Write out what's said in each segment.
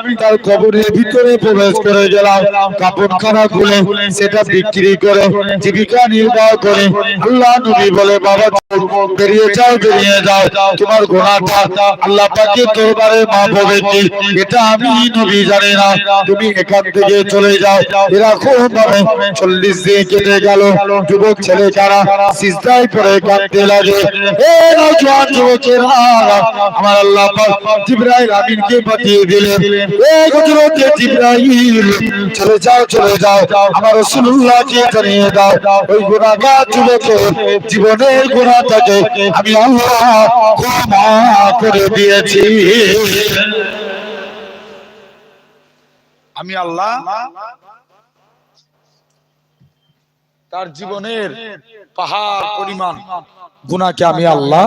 আমি তার কবরের ভিতরে প্রবেশ করে গেলাম। কাপড়খানা খুলে সেটা বিক্রি করে, জীবিকা নির্বাহ করে। আল্লাহ নবী বলে, বাবা বেরিয়ে যাও বেরিয়ে যাও। তোমার গোনাটা আল্লাহ পাকের দরবারে মা হবে এটা আমি নবী জানি না। তুমি এখান থেকে চলে যাও। এরকম ভাবে চল্লিশ দিন কেটে গেল। যুবক ছেলে যারা সিজদায় পড়ে কাঁদতে লাগে। এ নওজোয়ান যুবকেরা আমার আল্লাহ জিবরাইল আমিনকে পাঠিয়ে দিলেন। এ হযরতে জিবরাইল চলে যাও চলে যাও। আমার রাসূলুল্লাহকে জানিয়ে দাও। ওই গুনাহগার যুবকের জীবনের গুনাহটাকে আমি আল্লাহ ক্ষমা করে দিয়েছি। আমি আল্লাহ তার জীবনের পাহাড়, পরিমাণ, গুনাহকে আমি আল্লাহ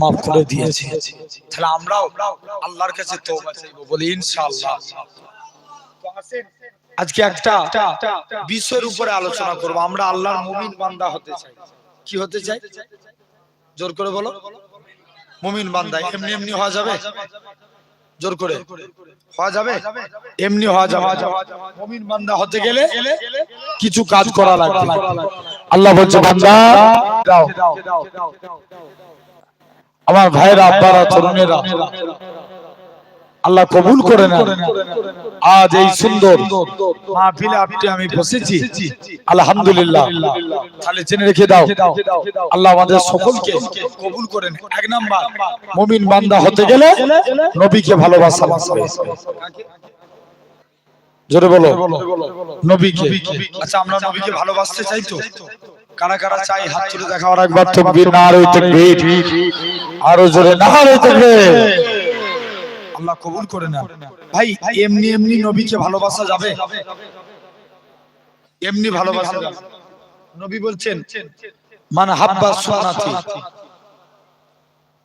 মাফ করে দিয়েছি। তাহলে আমরাও আল্লাহর কাছে বলি, ইনশাআল্লাহ। আজকে একটা বিষয়ের উপরে আলোচনা করব। আমরা আল্লাহর মুমিন বান্দা হতে চাই। কি হতে চাই? জোর করে বলো। মুমিন বান্দা, এমনি এমনি হওয়া যাবে? জোর করে। হওয়া যাবে? এমনি হওয়া যাবে মুমিন বান্দা হতে গেলে কিছু কাজ করা লাগবে। আল্লাহ বলছে বান্দা দাও। আমার ভাইরা আব্বারা তরুণেরা আল্লাহ কবুল করে নেন। আজ এই সুন্দর মাহফিলে আপনি আমি বসেছি। আলহামদুলিল্লাহ। তাহলে জেনে রেখে দাও আল্লাহ আমাদের সকলকে কবুল করেন এক নাম্বার মুমিন বান্দা হতে গেলে নবীকে ভালোবাসা জোরে বলো নবীকে। আচ্ছা আমরা নবীকে ভালোবাসতে চাই তো? কারা কারা চাই? হাত তুলে দেখাও আর একবার। তকবীর তাকবীর। আরও জোরে নারে তাকবীর। আল্লাহ কবুল করে নেন। ভাই এমনি এমনি নবীকে ভালোবাসা যাবে। এমনি ভালোবাসা যাবে। নবী বলছেন মান হাব্বা সুন্নাতি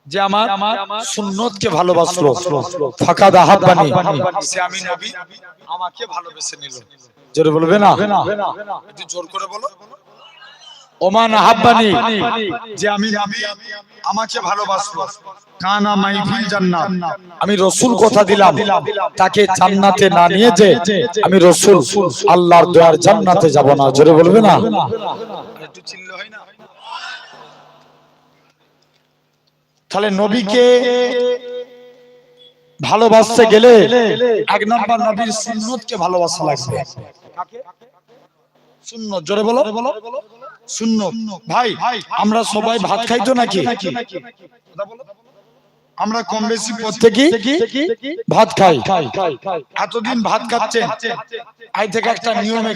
যে আমার আমার সুন্নতকে ভালোবাসলো ফাঁকা দা হাব্বানি। সে আমি নবী আমাকে ভালোবেসে নিল। জোরে বলবে না। একটু জোর করে বলো। ওমান হাব্বানি যে আমি নবী আমাকে ভালোবাসলো। কানা মাইফিল জান্নাত। আমি রসুল কথা দিলাম। তাকে জান্নাতে না নিয়ে যে আমি রসুল আল্লাহর দয়ার জান্নাতে যাব না। জোরে বলবে না? একটু চিল্ল হয় না? তাহলে নবীকে ভালোবাসতে গেলে এক নাম্বার নবীর সুন্নতকে ভালোবাসা লাগবে। সুন্নত জোরে বলো। সুন্নত। ভাই, আমরা সবাই ভাত খাই তো নাকি? আমরা কম বেশি ভাত খাই। এতদিন ভাত খাচ্ছেন, আজ থেকে একটা নিয়মে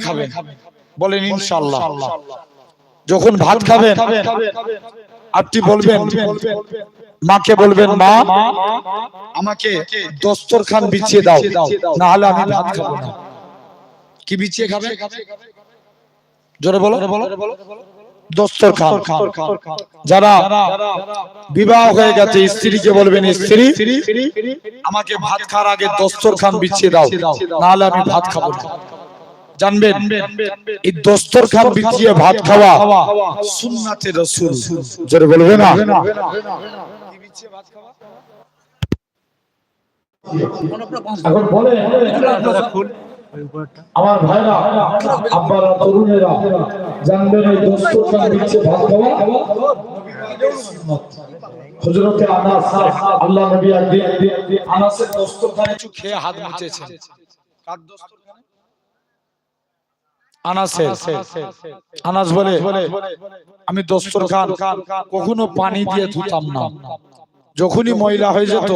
বলেন ইনশাল্লাহ যখন ভাত খাবেন, আপনি বলবেন, মাকে বলবেন, মা, আমাকে দস্তরখান বিছিয়ে দাও না হলে আমি ভাত খাব না। কি বিছিয়ে খাবে? জোরে বলো। দস্তরখান যারা বিবাহ হয়ে গেছে স্ত্রীকে বলবেন স্ত্রী আমাকে ভাত খাওয়ার আগে দস্তরখান বিছিয়ে দাও। না হলে আমি ভাত খাব না। জানবেন এই দস্তরখান বিছিয়ে ভাত খাওয়া সুন্নাতে রসুল। জোরে বলবে না? এখন বলে আমার ভাইরা আব্বারা তরুণেরা জানবেন এই দস্তরখান বিছিয়ে ভাত খাওয়া হযরতে আনাস আল্লাহ নবী একদিন আনাসের দস্তরখানে খেয়ে হাত মুছেছেন। কার দস্তরখানে? আনাসে আনাস বলে আমি দস্তরখান কখনো পানি দিয়ে ধুতাম না। যখনই ময়লা হয়ে যেত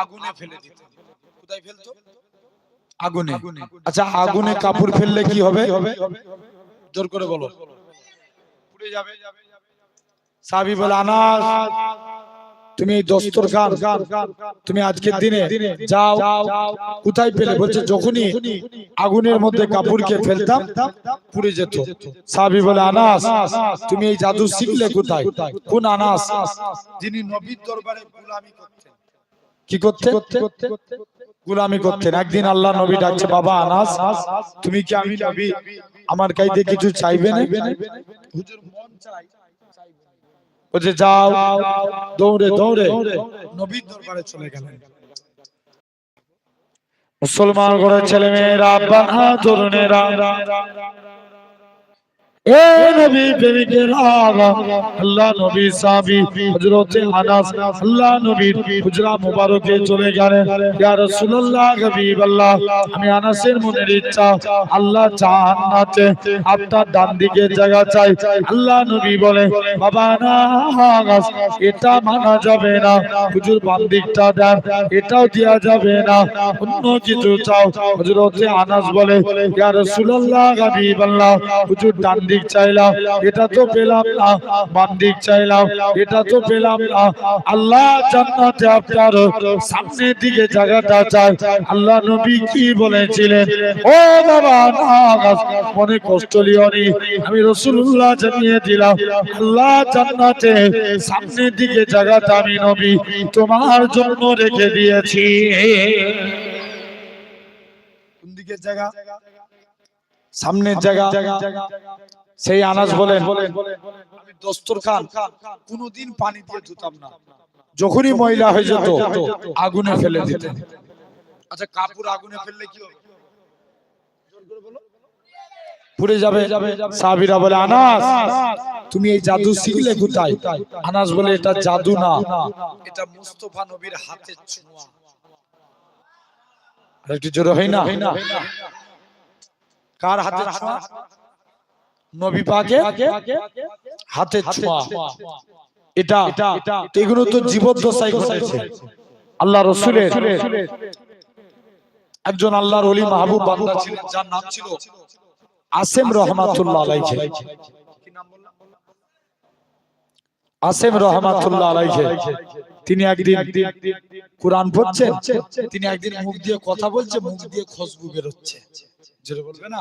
আগুনে ফেলে দিত। কোথায় ফেলতো? আগুনে। আচ্ছা আগুনে কাপড় ফেললে কি হবে? জোর করে বলো। পুড়ে যাবে সাবি বলে আনাস তুমি এই দস্তরখান তুমি আজকের দিনে যাও কোথায় পেলে বলছে যখনই আগুনের মধ্যে কাপড়কে ফেলতাম পুড়ে যেত। সাবি বলে আনাস তুমি এই জাদু শিখলে কোথায়? কোন আনাস? যিনি নবীর দরবারে গোলামি করতেন। কি করতে? গুলামি করতেন। একদিন আল্লাহ নবী ডাকছে বাবা আনাস তুমি কি আমি নবী? আমার কাইতে কিছু চাইবে না? হুজুর মন চাই বলছে যাও দৌড়ে দৌড়ে নবীর দরবারে চলে গেলেন। মুসলমান ঘরের ছেলে মেয়েরা তরুণেরা এ নবী প্রেমিকেরা আল্লাহ নবী সাহাবী হযরতে আনাস, আল্লাহ নবীর হুজরা মুবারকে চলে গেলেন। ইয়া রাসূলুল্লাহ, হাবিবাল্লাহ, আমি আনাসের মনের ইচ্ছা, আল্লাহ জান্নাতে আপনার ডান দিকের জায়গা চাই। আল্লাহ নবী বলে, বাবা আনাস, এটা মানা যাবে না। হুজুর বাম দিকটা দেন, এটাও দেয়া যাবে না। অন্য কিছু চাও। হযরতে আনাস বলে, ইয়া রাসূলুল্লাহ, হাবিবাল্লাহ, হুজুর ডান দিক চাইলাম, এটা তো পেলাম না বাম দিক চাইলাম, এটা তো পেলাম না। আল্লাহ জান্নাতে আপনার সামনের দিকে জায়গাটা চাই আল্লাহ নবী কি বলেছিলেন? ও বাবা নাগাস মনে কষ্ট লিওনি আমি রাসূলুল্লাহ জানিয়ে দিলাম, আল্লাহ জান্নাতে সামনের দিকে জায়গাটা আমি নবী, তোমার জন্য রেখে দিয়েছি। কোন জায়গা? সামনের জায়গা। সেই আনাস বলেন আমি দস্তর খান কোনদিন পানি দিয়ে ধুতাম না। যখনই ময়লা হয়ে যেত আগুনে ফেলে দিতেন। আচ্ছা কাপড় আগুনে ফেললে কি হবে? পুড়ে যাবে সাহাবীরা বলে আনাস তুমি এই জাদু শিখলে কোথায়? আনাস বলে এটা জাদু না। এটা মুস্তাফা নবীর হাতের ছোঁয়া। আর একটু জোরে হয় না? কার হাতের ছোঁয়া? নবী পাকে হাতের ছোঁয়া। এটা এগুলো তো জীবদ্দশায় ঘটেছে। আল্লাহ রসুলের একজন আল্লাহর অলি মাহবুব বান্দা ছিলেন যার নাম ছিল আসেম রহমাতুল্লাহ আলাইহি। আসেম রহমাতুল্লাহ আলাইহি। তিনি একদিন কোরআন পড়ছেন তিনি একদিন মুখ দিয়ে কথা বলছে মুখ দিয়ে খুশবু বের হচ্ছে যেটা বলবে না?